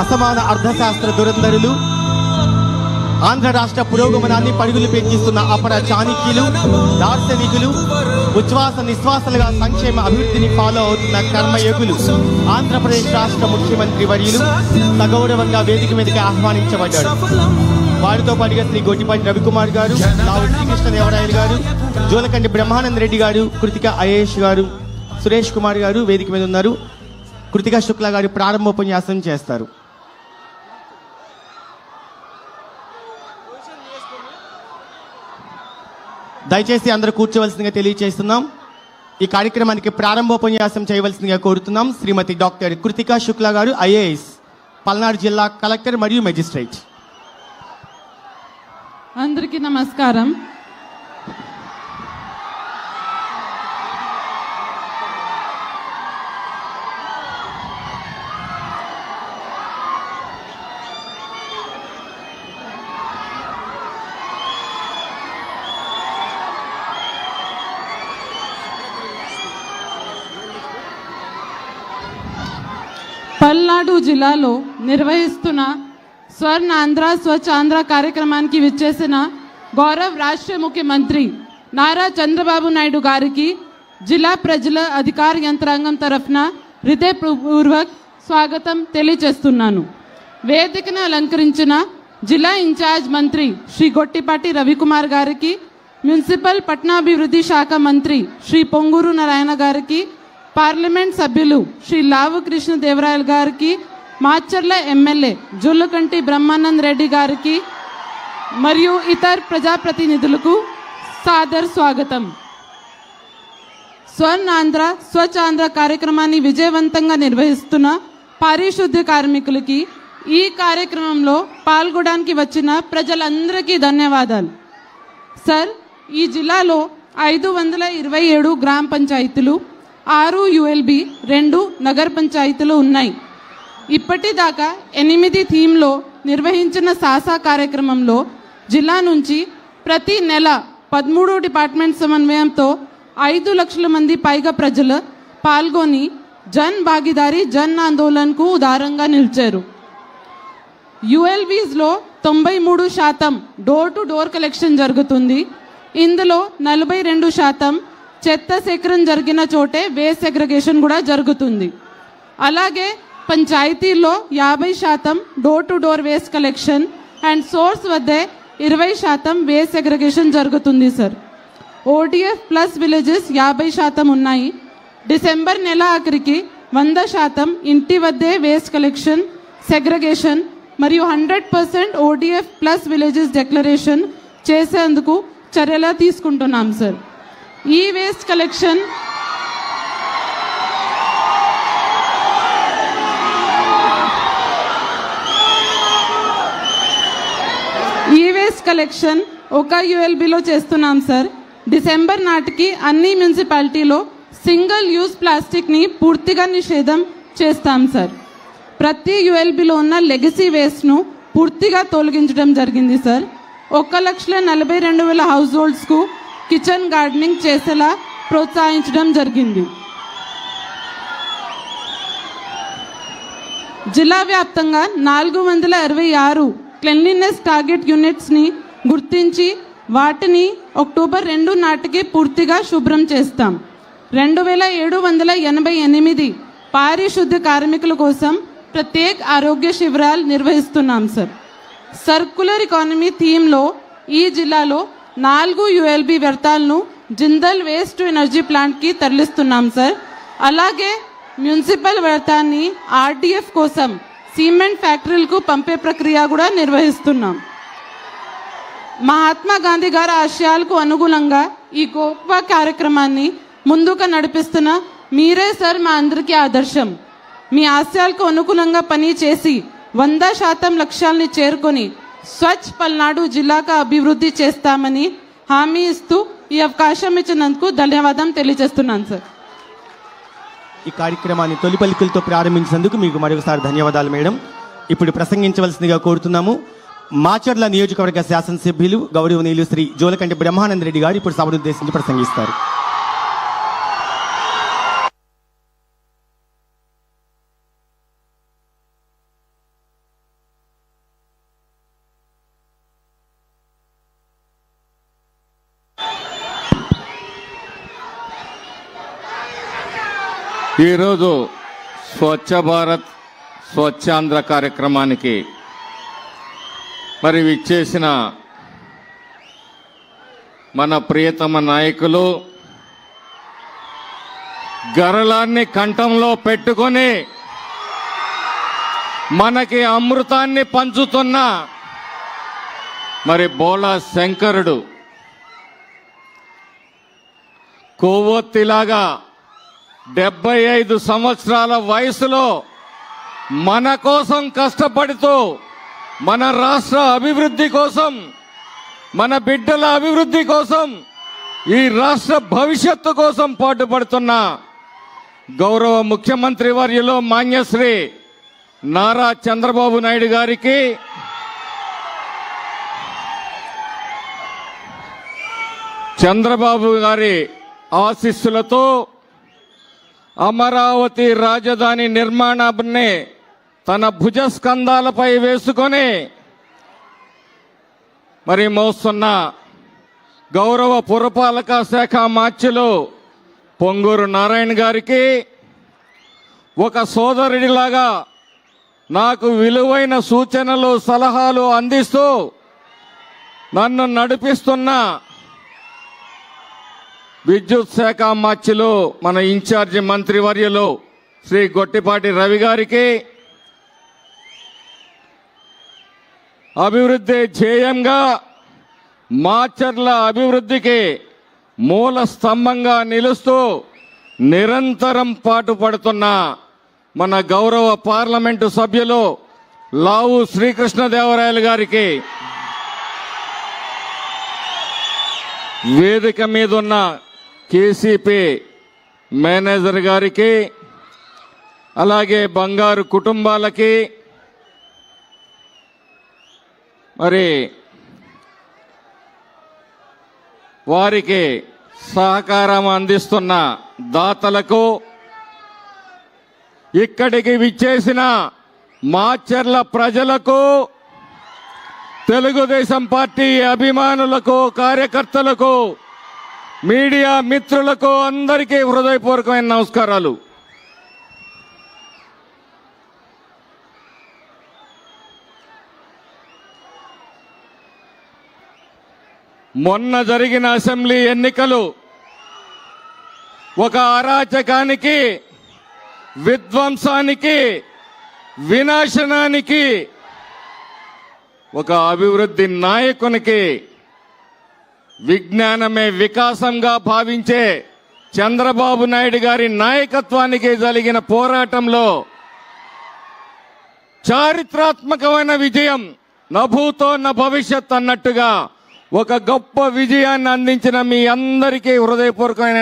అసమాన అర్థశాస్త్ర దురంధరులు ఆంధ్ర రాష్ట్ర పురోగమనాన్ని పరుగులు పెంచిస్తున్న అపర చాణిక్యులు దార్శనికులు ఉచ్ఛ్వాస నిశ్వాసలుగా సంక్షేమ అభివృద్ధిని ఫాలో అవుతున్న కర్మయోగులు ఆంధ్రప్రదేశ్ రాష్ట్ర ముఖ్యమంత్రి వర్యులు సగౌరవంగా వేదిక మీదకి ఆహ్వానించబడ్డారు. వారితో పాటుగా శ్రీ గొట్టిపాటి రవికుమార్ గారు లావు శ్రీకృష్ణ దేవరాయలు గారు జోలకంటి బ్రహ్మానంద రెడ్డి గారు కృతిక అయేష్ గారు సురేష్ కుమార్ గారు వేదిక మీద ఉన్నారు. కృతిక శుక్ల గారు ప్రారంభోపన్యాసం చేస్తారు. దయచేసి అందరూ కూర్చోవలసిందిగా తెలియజేస్తున్నాం ఈ కార్యక్రమానికి ప్రారంభోపన్యాసం చేయవలసిందిగా కోరుతున్నాం శ్రీమతి డాక్టర్ కృతికా శుక్ల గారు ఐఏఎస్ పల్నాడు జిల్లా కలెక్టర్ మరియు మెజిస్ట్రేట్. అందరికీ నమస్కారం. తమిళనాడు జిల్లాలో నిర్వహిస్తున్న స్వర్ణ ఆంధ్ర స్వచ్ఛ ఆంధ్ర కార్యక్రమానికి విచ్చేసిన గౌరవ్ రాష్ట్ర ముఖ్యమంత్రి నారా చంద్రబాబు నాయుడు గారికి జిల్లా ప్రజల అధికార యంత్రాంగం తరఫున హృదయపూర్వక్ స్వాగతం తెలియజేస్తున్నాను. వేదికను అలంకరించిన జిల్లా ఇన్ఛార్జ్ మంత్రి శ్రీ గొట్టిపాటి రవికుమార్ గారికి మున్సిపల్ పట్టణాభివృద్ధి శాఖ మంత్రి శ్రీ పొంగూరు నారాయణ గారికి పార్లమెంట్ సభ్యులు శ్రీ లావు కృష్ణ దేవరాయలు గారికి మాచర్ల ఎమ్మెల్యే జుల్లకంటి బ్రహ్మానంద్ రెడ్డి గారికి మరియు ఇతర ప్రజాప్రతినిధులకు సాదర్ స్వాగతం. స్వర్ణ ఆంధ్ర స్వచ్ఛ ఆంధ్ర కార్యక్రమాన్ని విజయవంతంగా నిర్వహిస్తున్న పారిశుద్ధ్య కార్మికులకి ఈ కార్యక్రమంలో పాల్గొనడానికి వచ్చిన ప్రజలందరికీ ధన్యవాదాలు. సార్ ఈ జిల్లాలో ఐదు వందల ఇరవై ఏడు గ్రామ పంచాయతీలు ఆరు యుఎల్బి రెండు నగర పంచాయతీలు ఉన్నాయి. ఇప్పటిదాకా ఎనిమిది థీమ్లో నిర్వహించిన సాసా కార్యక్రమంలో జిల్లా నుంచి ప్రతి నెల పదమూడు డిపార్ట్మెంట్ సమన్వయంతో ఐదు లక్షల మంది పైగా ప్రజలు పాల్గొని జన్ భాగీదారీ జన్ ఆందోళన్కు ఉదారంగా నిలిచారు. యుఎల్బీస్లో తొంభై మూడు శాతం డోర్ టు డోర్ కలెక్షన్ జరుగుతుంది. ఇందులో నలభై రెండు శాతం చెత్త సేకరణ జరిగిన చోటే వేస్ట్ సెగ్రిగేషన్ కూడా జరుగుతుంది. అలాగే పంచాయతీలో యాభై శాతం door to door waste collection and source వద్దే ఇరవై శాతం వేస్ట్ సెగ్రిగేషన్ జరుగుతుంది సార్ ఓడిఎఫ్ ప్లస్ విలేజెస్ యాభై శాతం ఉన్నాయి. డిసెంబర్ నెల ఆఖరికి వంద శాతం ఇంటి వద్దే వేస్ట్ కలెక్షన్ సెగ్రగేషన్ మరియు hundred percent ODF plus villages declaration చేసేందుకు చర్యలు తీసుకుంటున్నాం సార్ ఈ వేస్ట్ కలెక్షన్ ఈ వేస్ట్ కలెక్షన్ ఒక యుఎల్బిలో చేస్తున్నాం సార్ డిసెంబర్ నాటికి అన్ని మున్సిపాలిటీలో సింగిల్ యూజ్ ప్లాస్టిక్ని పూర్తిగా నిషేధం చేస్తాం సార్ ప్రతి యుఎల్బిలో ఉన్న లెగసీ వేస్ట్ను పూర్తిగా తొలగించడం జరిగింది సార్ ఒక లక్షల నలభై రెండు వేల హౌస్ హోల్డ్స్కు కిచెన్ గార్డెనింగ్ చేసేలా ప్రోత్సహించడం జరిగింది. జిల్లా వ్యాప్తంగా నాలుగు వందల అరవై ఆరు క్లెన్లీనెస్ టార్గెట్ యూనిట్స్ని గుర్తించి వాటిని అక్టోబర్ రెండు నాటికి పూర్తిగా శుభ్రం చేస్తాం. రెండు వేల ఏడు వందల ఎనభై ఎనిమిది పారిశుద్ధ కార్మికుల కోసం ప్రత్యేక ఆరోగ్య శిబిరాలు నిర్వహిస్తున్నాం సార్. సర్కులర్ ఎకానమీ థీమ్లో ఈ జిల్లాలో నాలుగు యుఎల్బి వ్యర్థాలను జిందల్ వేస్ట్ టు ఎనర్జీ ప్లాంట్కి తరలిస్తున్నాం సార్. అలాగే మున్సిపల్ వ్యర్థాన్ని ఆర్డీఎఫ్ కోసం సిమెంట్ ఫ్యాక్టరీలకు పంపే ప్రక్రియ కూడా నిర్వహిస్తున్నాం. మహాత్మా గాంధీ గారి ఆశయాలకు అనుగుణంగా ఈ గొప్ప కార్యక్రమాన్ని ముందుకు నడిపిస్తున్న మీరే సార్ మా అందరికీ ఆదర్శం. మీ ఆశయాలకు అనుగుణంగా పని చేసి వంద శాతం లక్ష్యాల్ని చేరుకొని స్వచ్ఛ పల్నాడు జిల్లాగా అభివృద్ధి చేస్తామని హామీ ఇస్తూ ఈ అవకాశం ఇచ్చినందుకు ధన్యవాదం తెలియజేస్తున్నాను సార్. ఈ కార్యక్రమాన్ని తొలి పలికలతో ప్రారంభించినందుకు మీకు మరొకసారి ధన్యవాదాలు మేడం. ఇప్పుడు ప్రసంగించవలసిందిగా కోరుతున్నాము. మాచర్ల నియోజకవర్గ శాసనసభ్యులు గౌరవనీయులు శ్రీ జోలకంటి బ్రహ్మానంద రెడ్డి గారు ఇప్పుడు సభను ఉద్దేశించి ప్రసంగిస్తారు. ఈరోజు స్వచ్ఛ భారత్ స్వచ్ఛాంధ్ర కార్యక్రమానికి మరి విచ్చేసిన మన ప్రియతమ నాయకులు గరళాన్ని కంఠంలో పెట్టుకొని మనకి అమృతాన్ని పంచుతున్న మరి బోలా శంకరుడు కొవ్వొత్తిలాగా డెబ్బై ఐదు సంవత్సరాల వయసులో మన కోసం కష్టపడుతూ మన రాష్ట్ర అభివృద్ధి కోసం మన బిడ్డల అభివృద్ధి కోసం ఈ రాష్ట్ర భవిష్యత్తు కోసం పాటుపడుతున్న గౌరవ ముఖ్యమంత్రి వర్యులో మాన్యశ్రీ నారా చంద్రబాబు నాయుడు గారికి చంద్రబాబు గారి ఆశీస్సులతో అమరావతి రాజధాని నిర్మాణాన్ని తన భుజస్కంధాలపై వేసుకొని మరి మోస్తున్న గౌరవ పురపాలక శాఖ మార్చిలు పొంగూరు నారాయణ గారికి ఒక సోదరుడిలాగా నాకు విలువైన సూచనలు సలహాలు అందిస్తూ నన్ను నడిపిస్తున్న విద్యుత్ శాఖ మార్చిలో మన ఇన్ఛార్జి మంత్రివర్యలో శ్రీ గొట్టిపాటి రవి గారికి అభివృద్ధి ధ్యేయంగా మాచర్ల అభివృద్ధికి మూల స్తంభంగా నిలుస్తూ నిరంతరం పాటుపడుతున్న మన గౌరవ పార్లమెంటు సభ్యులు లావు శ్రీకృష్ణదేవరాయలు గారికి వేదిక మీదున్న కేసీపీ మేనేజర్ గారికి అలాగే బంగారు కుటుంబాలకి మరి వారికి సహకారం అందిస్తున్న దాతలకు ఇక్కడికి విచ్చేసిన మాచర్ల ప్రజలకు తెలుగుదేశం పార్టీ అభిమానులకు కార్యకర్తలకు మీడియా మిత్రులకు అందరికీ హృదయపూర్వకమైన నమస్కారాలు. మొన్న జరిగిన అసెంబ్లీ ఎన్నికలు ఒక అరాచకానికి విధ్వంసానికి వినాశనానికి ఒక అభివృద్ధి నాయకునికి విజ్ఞానమే వికాసంగా భావించే చంద్రబాబు నాయుడు గారి నాయకత్వానికి జరిగిన పోరాటంలో చారిత్రాత్మకమైన విజయం నభూతో న భవిష్యత్ అన్నట్టుగా ఒక గొప్ప విజయాన్ని అందించిన మీ అందరికీ హృదయపూర్వకమైన